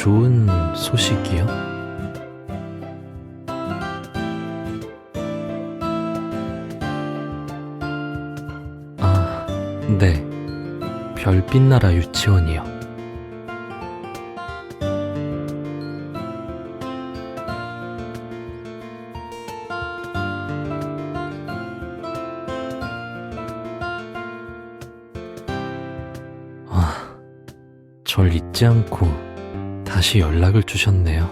좋은 소식이요? 아, 네. 별빛나라 유치원이요. 아, 절 잊지 않고 다시 연락을 주셨네요.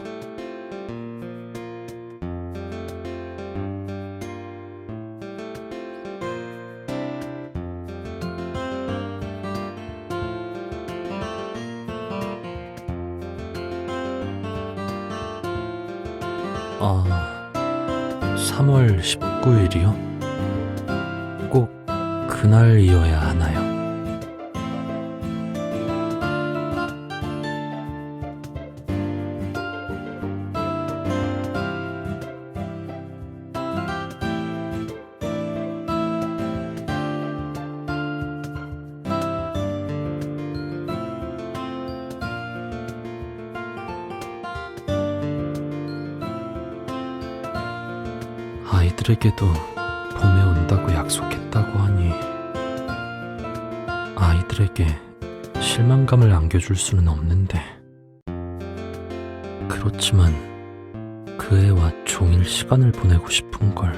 아, 3월 19일이요? 꼭 그날이어야 하나요? 아이들에게도 봄에 온다고 약속했다고 하니 아이들에게 실망감을 안겨줄 수는 없는데. 그렇지만 그 애와 종일 시간을 보내고 싶은 걸.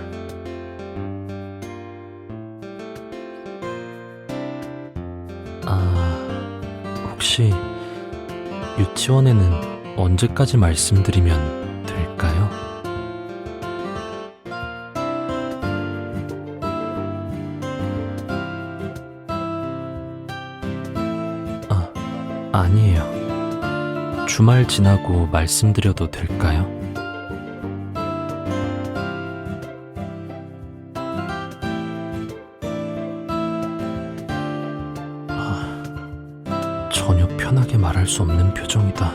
아, 혹시 유치원에는 언제까지 말씀드리면 아니에요. 주말 지나고 말씀드려도 될까요? 아, 전혀 편하게 말할 수 없는 표정이다.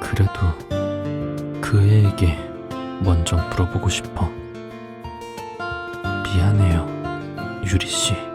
그래도 그 애에게 먼저 물어보고 싶어. 미안해요, 유리 씨.